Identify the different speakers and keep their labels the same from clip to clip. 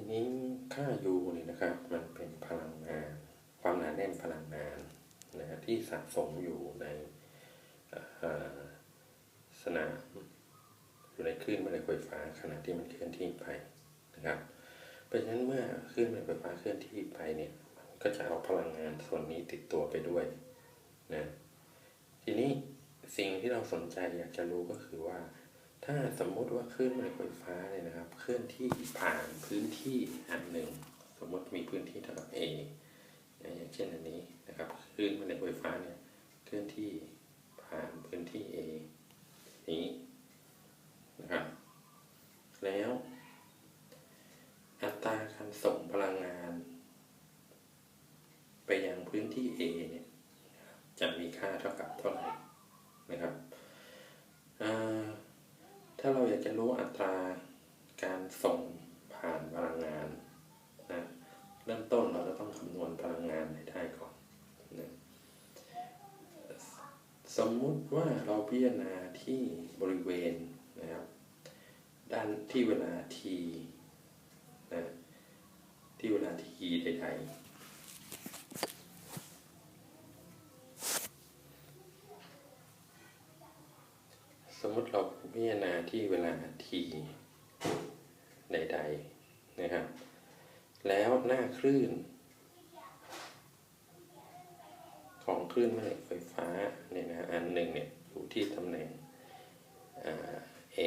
Speaker 1: ทีนี้ค่า U เนี่ยนะครับ มันเป็นพลังงาน ความหนาแน่นพลังงานนะฮะที่สะสมอยู่ในสนามอยู่ในคลื่นแม่เหล็กไฟฟ้าขณะที่มันเคลื่อนที่ไปนะครับ เพราะฉะนั้นเมื่อคลื่นแม่เหล็กไฟฟ้าเคลื่อนที่ไปเนี่ยก็จะเอาพลังงานส่วนนี้ติดตัวไปด้วยนะทีนี้สิ่งที่เราสนใจอยากจะรู้ก็คือว่า ถ้าสมมติว่าคลื่นแม่เหล็กไฟฟ้าเนี่ยนะครับเคลื่อนที่ผ่านพื้นที่อันหนึ่ง สมมติมีพื้นที่เท่ากับ A อย่างเช่นอันนี้นะครับคลื่นแม่เหล็กไฟฟ้าเนี่ยเคลื่อนที่ผ่านพื้นที่ A นี้นะครับแล้ว อัตราการส่งพลังงาน ไปยังพื้นที่ A เนี่ยจะมีค่าเท่ากับเท่าไหร่นะครับอ่าถ้ากจะรู้อัตราการส่งผ่านพลังงานนะเริ่มต้นเราจะต้องคำนวณพลังงานให้ได้ก่อนนะสมมุติว่าเราพิจารณาที่บริเวณนะครับด้านที่เวลา t นะที่เวลา t ใดๆ สมมติเรา พิจารณาที่เวลา t ใด ๆนะครับ แล้วหน้าคลื่น ของคลื่นแม่เหล็กไฟฟ้าเนี่ยนะอันหนึ่งเนี่ยอยู่ที่ตำแหน่งอ่า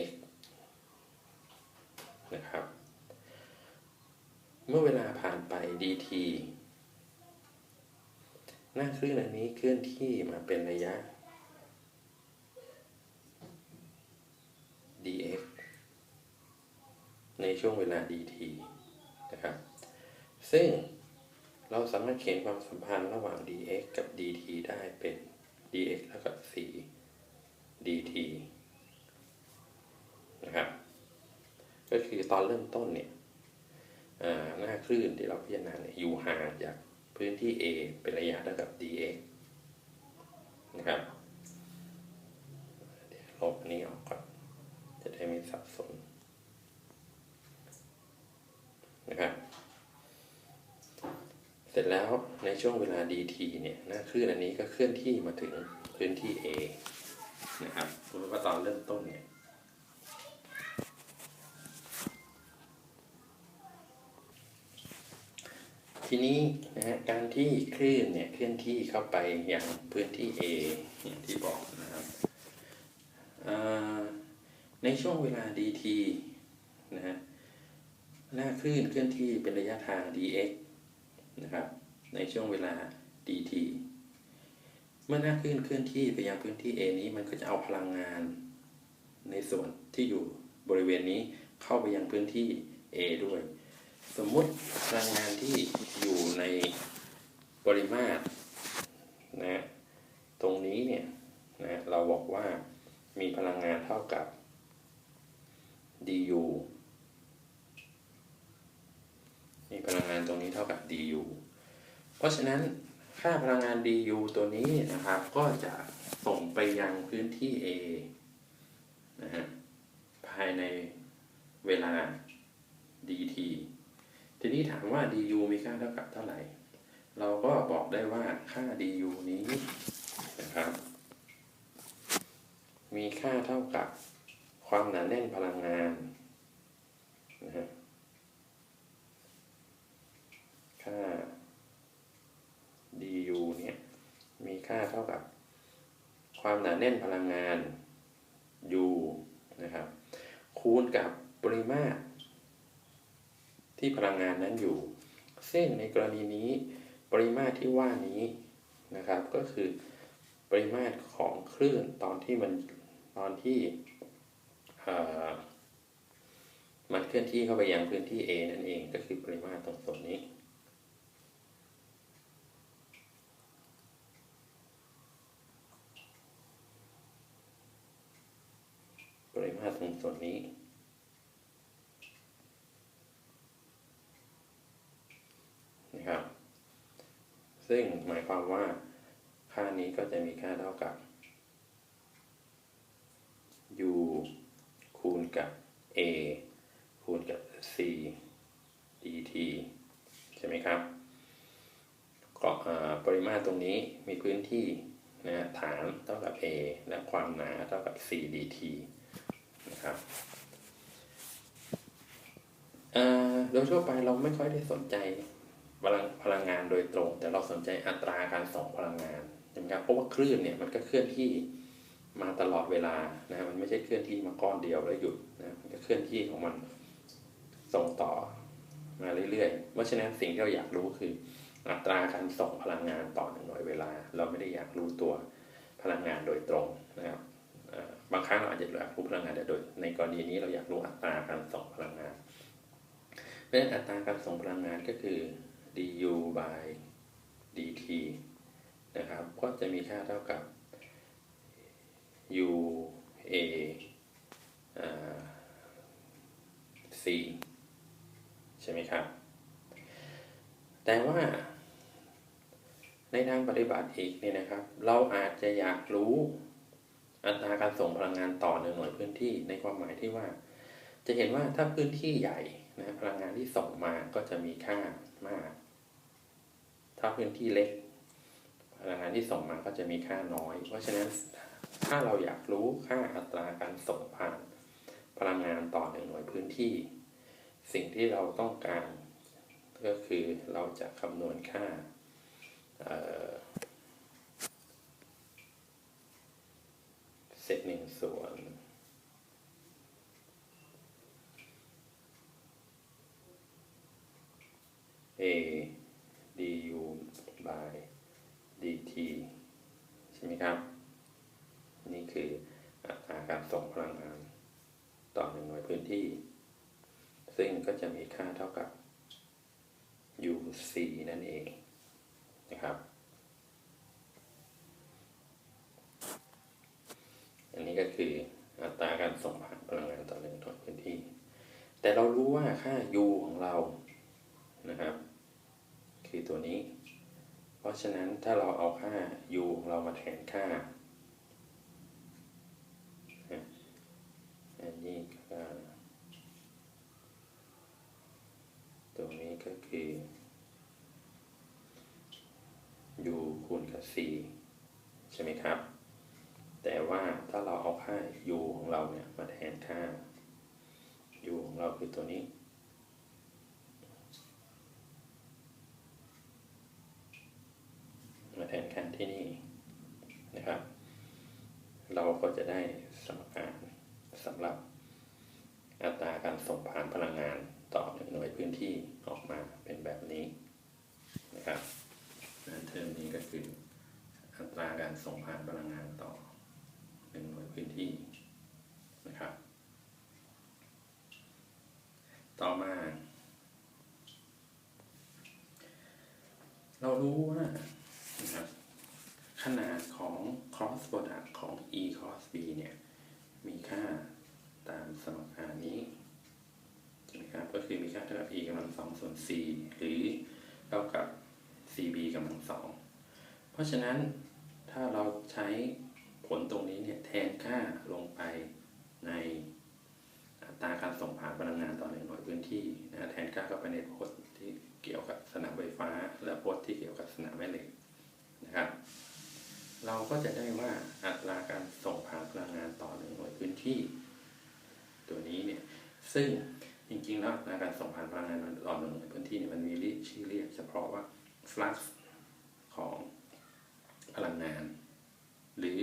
Speaker 1: x นะครับ เมื่อเวลาผ่านไป dt หน้าคลื่นอันนี้เคลื่อนที่มาเป็นระยะ dx ในช่วงเวลา dt นะครับ ซึ่งเราสามารถเขียนความสัมพันธ์ระหว่าง dx กับ dt ได้เป็น dx เท่ากับ c dt นะครับ ก็คือตอนเริ่มต้นเนี่ยอ่าหน้าคลื่นที่เราพิจารณาเนี่ยอยู่ห่างจากพื้นที่ A เป็นระยะเท่ากับ dx นะครับเดี๋ยวลบอันนี้ออกก่อน จะได้ไม่สับสน นะครับ เสร็จแล้วในช่วงเวลา dt เนี่ยหน้าคลื่นอันนี้ก็เคลื่อนที่มาถึงพื้นที่ A นะครับเพราะว่าตอนเริ่มต้นเนี่ยทีนี้นะฮะการที่คลื่นเนี่ยเคลื่อนที่เข้าไปอย่างพื้นที่ A อย่างที่บอกนะครับในช่วงเวลา dt นะฮะ หน้าคลื่นเคลื่อนที่เป็นระยะทาง dx นะครับ ในช่วงเวลา dt เมื่อหน้าคลื่นเคลื่อนที่ไปยังพื้นที่ A นี้มันก็จะเอาพลังงาน ในส่วนที่อยู่บริเวณนี้เข้าไปยังพื้นที่ A ด้วย สมมุติพลังงานที่อยู่ในปริมาตรนะตรงนี้เนี่ยนะเราบอกว่ามีพลังงานเท่ากับ du มีพลังงานตรงนี้เท่ากับ du เพราะฉะนั้นค่าพลังงาน du ตัวนี้นะครับ ก็จะส่งไปยังพื้นที่ A นะฮะภายในเวลา dt ทีนี้ถามว่า du มีค่าเท่ากับเท่าไหร่ เราก็บอกได้ว่าค่า du นี้นะครับ มีค่าเท่ากับความหนาแน่นพลังงานนะฮะค่า du เนี่ยมีค่าเท่ากับ ความหนาแน่นพลังงาน u นะครับ คูณกับปริมาตร ที่พลังงานนั้นอยู่ ซึ่งในกรณีนี้ปริมาตรที่ว่านี้นะครับ ก็คือปริมาตรของคลื่นตอนที่มันตอนที่มันเคลื่อนที่เข้าไปยังพื้นที่ A นั่นเองก็คือปริมาตรตรงส่วนนี้ ปริมาตรตรงส่วนนี้ นะครับ ซึ่งหมายความว่าค่านี้ก็จะมีค่าเท่ากับ u คูณกับ a คูณกับ c dt ใช่ไหมครับก็ปริมาตรตรงนี้มีพื้นที่นะฐานเท่ากับ a และความหนาเท่ากับ c dt นะครับโดยทั่วไปเราไม่ค่อยได้สนใจ พลังพลังงานโดยตรง แต่เราสนใจอัตราการส่งพลังงานนะครับเพราะว่าคลื่นเนี่ยมันก็เคลื่อนที่มาตลอดเวลานะมันไม่ใช่เคลื่อนที่มาก้อนเดียวแล้วหยุดนะมันก็เคลื่อนที่ของมันส่งต่อมาเรื่อยๆ เพราะฉะนั้นสิ่งที่เราอยากรู้คือ อัตราการส่งพลังงานต่อหน่หน่วยเวลา เราไม่ได้อยากรู้ตัวพลังงานโดยตรงนะครับบางครั้งเราอาจจะอยากรู้พลังงานแต่โดย ในกรณีนี้เราอยากรู้อัตราการส่งพลังงานเพราะฉะนั้นอัตราการส่งพลังงานก็คือ du by dt นะครับ ก็จะมีค่าเท่ากับ u a c ใช่ไหมครับ แต่ว่า ในทางปฏิบัติอีกเนี่ยนะครับ เราอาจจะอยากรู้อัตราการส่งพลังงานต่อหนึ่งหน่วยพื้นที่ในความหมายที่ว่า จะเห็นว่าถ้าพื้นที่ใหญ่นะพลังงานที่ส่งมาก็จะมีค่ามาก ถ้าพื้นที่เล็ก พลังงานที่ส่งมาก็จะมีค่าน้อย เพราะฉะนั้นถ้าเราอยากรู้ค่าอัตราการส่งผ่าน พลังงานต่อหนึ่งหน่วยพื้นที่ สิ่งที่เราต้องการก็คือเราจะคำนวณค่าเศษหนึ่งส่วน a du by dt ใช่ไหมครับ นี่คืออัตราการส่งพลังงานต่อหนึ่งหน่วยพื้นที่ ซึ่งก็จะมี ค่าเท่ากับ uc นั่นเองนะครับ อันนี้ก็คืออัตราการส่งผ่านพลังงานต่อหนึ่งหน่วยพื้นที่ แต่เรารู้ว่าค่า u ของเรานะครับ คือตัวนี้ เพราะฉะนั้นถ้าเราเอาค่า u ของเรามาแทนค่าอันนี้ก็ตัวนี้ก็คือ u คูณกับ c ใช่ไหมครับ แต่ว่าถ้าเราเอาค่า u ของเราเนี่ยมาแทนค่า u ของเราคือตัวนี้ มาแทนค่าที่นี่นะครับ เราก็จะได้สมการสำหรับอัตราการส่งผ่านพลังงานต่อหนึ่งหน่วยพื้นที่ออกมาเป็นแบบนี้นะครับนั้นเทอมนี้ก็คืออั ตราการส่งผ่านพลังงานต่อหนึ่งหน่วยพื้นที่นะครับ ต่อมา เรารู้ว่านะครับขนาดของ cross product ของ e cross b เนี่ย มีค่าตามสมการนี้ใช่ไหมครับ ก็คือมีค่าเท่ากับ e กำลังสองส่วน c หรือเท่ากับ cb กำลังสอง เพราะฉะนั้น ถ้าเราใช้ผลตรงนี้เนี่ยแทนค่าลงไปในอัตราการส่งผ่านพลังงานต่อหนึ่งหน่วยพื้นที่นะแทนค่าเข้าไปในโพจน์ที่เกี่ยวกับสนามไฟฟ้า และโพจน์ที่เกี่ยวกับสนามแม่เหล็กนะครับ เราก็จะได้ว่าอัตราการส่งผ่านพลังงานต่อหนึ่งหน่วยพื้นที่ ตัวนี้เนี่ยซึ่งจริงๆแล้วอัตราการส่งผ่านพลังงานต่อหน่วยพื้นที่เนี่ยมันมีชื่อเรียกเฉพาะว่า flux ของ พลังงาน หรือ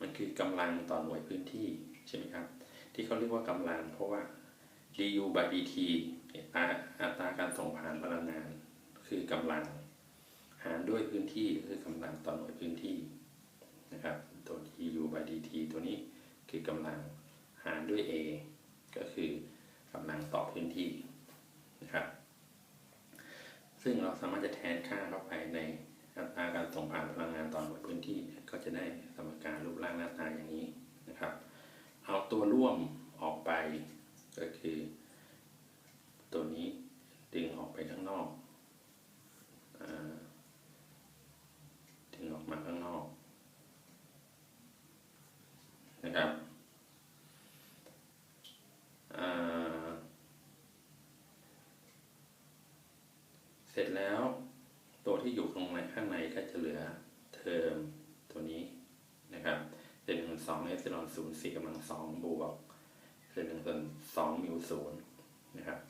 Speaker 1: มันคือกำลังต่อหน่วยพื้นที่ใช่ไหมครับ ที่เขาเรียกว่ากำลังเพราะว่า du by dt อัตราการส่งผ่านพลังงาน คือกำลัง หารด้วยพื้นที่คือกำลังต่อหน่วยพื้นที่นะครับตัว du by dt ตัวนี้คือกำลังหารด้วย a ก็คือกำลังต่อพื้นที่นะครับ ซึ่งเราสามารถจะแทนค่าเข้าไป จะได้สมการรูปร่างหน้าตาอย่างนี้นะครับ เอาตัวร่วมออกไปก็คือ ตัวนี้ดึงออกไปข้างนอกดึงออกมาข้างนอกนะครับเสร็จแล้วตัวที่อยู่ตรงในข้างในก็จะเหลือเทอมตัวนี้นะครับเศษหนึ่ง เอฟซิลอนศูนย์สี่กำลังสองบวกเศษหนึ่งส่วนสองมิวศูนย์นะครับ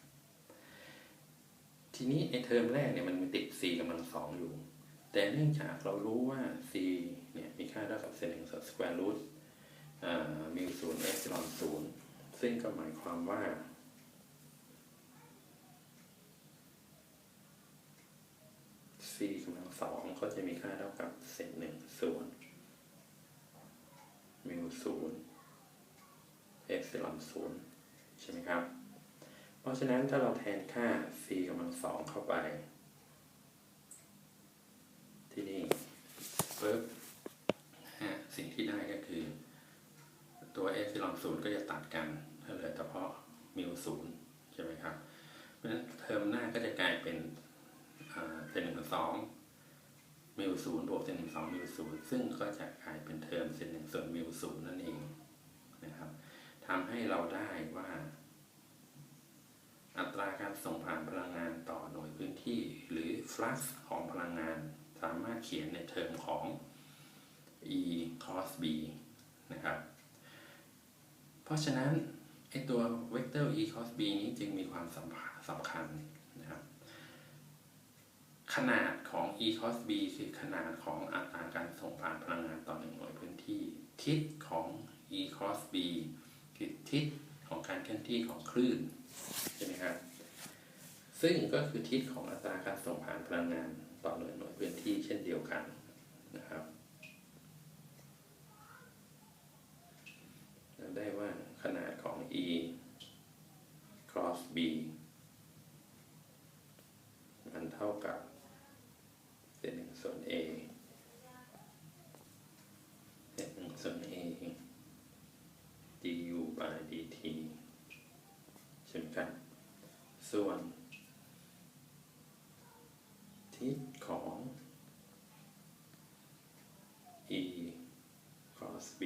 Speaker 1: ทีนี้ไอเทอมแรกเนี่ยมันมีติด c กำลังสองอยู่ แต่เนื่องจากเรารู้ว่า c เนี่ยมีค่าเท่ากับเศษหนึ่งส่วนสแควร์รูทมิวศูนย์เอฟซิลอนศูนย์ซึ่งก็หมายความว่า c กำลังสองก็จะมีค่าเท่ากับเศษหนึ่งส่วน มิวศูนย์เอฟซิลอนศูนย์ใช่ไหมครับ เพราะฉะนั้นถ้าเราแทนค่า c กำลังสองเข้าไป ที่นี่ปึ๊บสิ่งที่ได้ก็คือ ตัวเอฟซิลอนศูนย์ก็จะตัดกันเหลือเฉพาะมิวศูนย์ใช่ไหมครับ เพราะฉะนั้นเทอมหน้าก็จะกลายเป็นเป็นหนึ่งส่วนสองมิวศูนย์บวกเศษหนึ่งสองมิวศูนย์ซึ่งก็จะกลายเป็นเทอมเศษหนึ่ง ส่วนมิวศูนย์นั่นเองนะครับทำให้เราได้ว่า อัตราการส่งผ่านพลังงานต่อหน่วยพื้นที่ หรือฟลักซ์ของพลังงานสามารถเขียนในเทอมของ e cos b นะครับ เพราะฉะนั้นไอตัวเวกเตอร์ e cos b นี้จึงมีความสำคัญสำคัญนะครับ ขนาดของ e cos b คือขนาดของอัตราการส่งผ่านพลังงานต่อหนึ่งหน่วยพื้นที่ ทิศของ e cos b คือทิศของการเคลื่อนที่ของคลื่นใช่ไหมครับ ซึ่งก็คือทิศของอัตราการส่งผ่านพลังงานต่อหน่วยหน่วยพื้นที่เช่นเดียวกันนะครับได้ว่าขนาดของ e cross b มันเท่ากับเศษหนึ่งส่วน a เศษหนึ่งส่วน a du by dt ใช่ไหมครับ ส่วน ทิศของ e cos b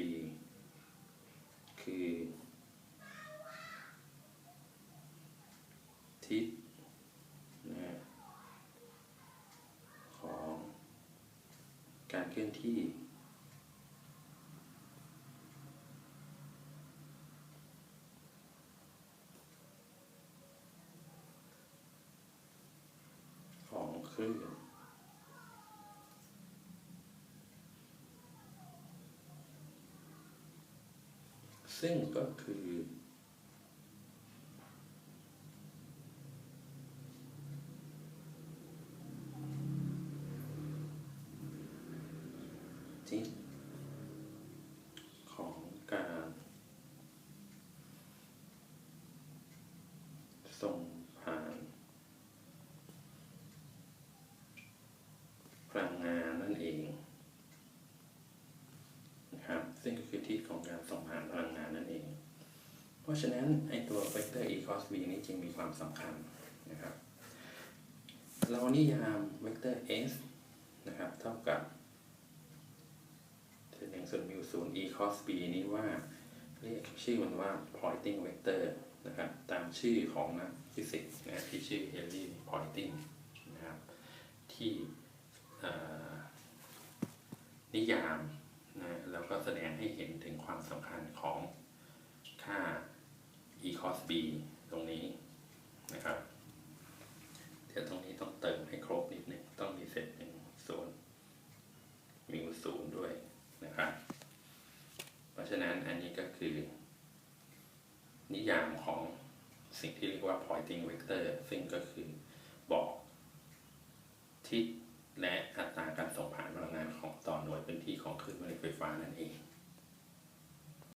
Speaker 1: คือ ทิศนะของ การเคลื่อนที่ ของคลื่นซึ่งก็คือ ทิศของการส่งผ่าน พลังงานนั่นเองนะครับซึ่งก็คือทิศของการส่งผ่านพลังงานนั่นเอง เพราะฉะนั้นไอตัวเวกเตอร์ e cos b นี้จึงมีความสำคัญนะครับ เรานิยามเวกเตอร์ s นะครับ เท่ากับ ส่วนมิวศูนย์ e cos b นี้ว่า เรียกชื่อมันว่า pointing vector นะครับตามชื่อของนักฟิสิกส์นะที่ชื่อ Henry Poynting นะครับที่นิยามนะแล้วก็แสดงให้เห็นถึงความสำคัญของค่า e cos b ตรงนี้นะครับ เดี๋ยวตรงนี้ต้องเติมให้ครบนิดหนึ่งต้องมีเศษหนึ่งส่วนมิวศูนย์ด้วยนะครับ เพราะฉะนั้นอันนี้ก็คือ นิยามของสิ่งที่เรียกว่า แต่สิ่งก็คือบอกทิศ